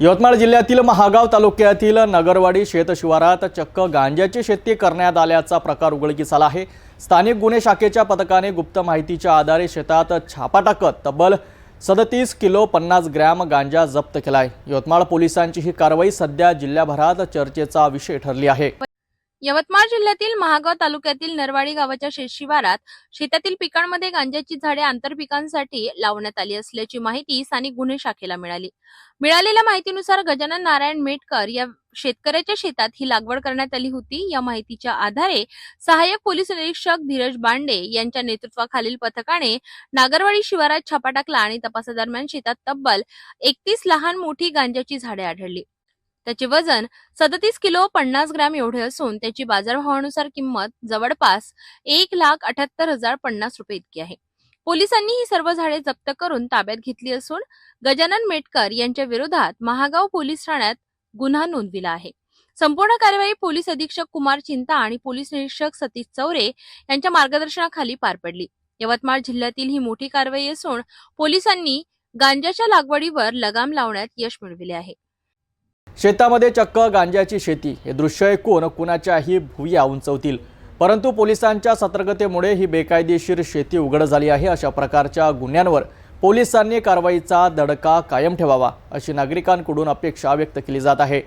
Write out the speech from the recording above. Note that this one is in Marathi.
यवतमाळ जिल्ह्यातील महागाव तालुक्यातील नगरवाडी शेतशिवारात चक्क गांज्याची शेती करण्यात आल्याचा प्रकार उघडकीस आला आहे. स्थानिक गुन्हे शाखेच्या पथकाने गुप्त माहितीच्या आधारे शेतात छापा टाकत तब्बल सदतीस किलो पन्नास ग्रॅम गांजा जप्त केला आहे यवतमाळ पोलिसांची ही कारवाई सध्या जिल्ह्याभरात चर्चेचा विषय ठरली आहे. यवतमाळ जिल्ह्यातील महागाव तालुक्यातील नरवाडी गावाच्या शेतशिवारात शेतातील पिकांमध्ये गांजाची झाडे आंतरपिकांसाठी लावण्यात आली असल्याची माहिती स्थानिक गुन्हे शाखेला मिळाली. मिळालेल्या माहितीनुसार गजानन नारायण मेटकर या शेतकऱ्याच्या शेतात ही लागवड करण्यात आली होती. या माहितीच्या आधारे सहाय्यक पोलीस निरीक्षक धीरज बांडे यांच्या नेतृत्वाखालील पथकाने नागरवाडी शिवारात छापा टाकला आणि तपासादरम्यान शेतात तब्बल एकतीस लहान मोठी गांजाची झाडे आढळली. त्याचे वजन सदतीस किलो पन्नास ग्रॅम एवढे असून त्याची बाजारभावानुसार किंमत जवळपास एक लाख अठ्याहत्तर हजार पन्नास रुपये इतकी आहे. पोलिसांनी ही सर्व झाडे जप्त करून ताब्यात घेतली असून गजानन मेटकर यांच्या विरोधात महागाव पोलीस ठाण्यात गुन्हा नोंदविला आहे. संपूर्ण कार्यवाही पोलीस अधीक्षक कुमार चिंता आणि पोलीस निरीक्षक सतीश चौरे यांच्या मार्गदर्शनाखाली पार पडली. यवतमाळ जिल्ह्यातील ही मोठी कारवाई असून पोलिसांनी गांजाच्या लागवडीवर लगाम लावण्यात यश मिळविले आहे. शेतामध्ये चक्क गांजाची शेती. हे दृश्य ऐकून कुणाच्याही भुया उंचवतील. परंतु पोलिसांच्या सतर्कतेमुळे ही बेकायदेशीर शेती उघड झाली आहे. अशा प्रकारच्या गुन्ह्यांवर पोलिसांनी कारवाईचा दडका कायम ठेवावा अशी नागरिकांकडून अपेक्षा व्यक्त केली जात आहे.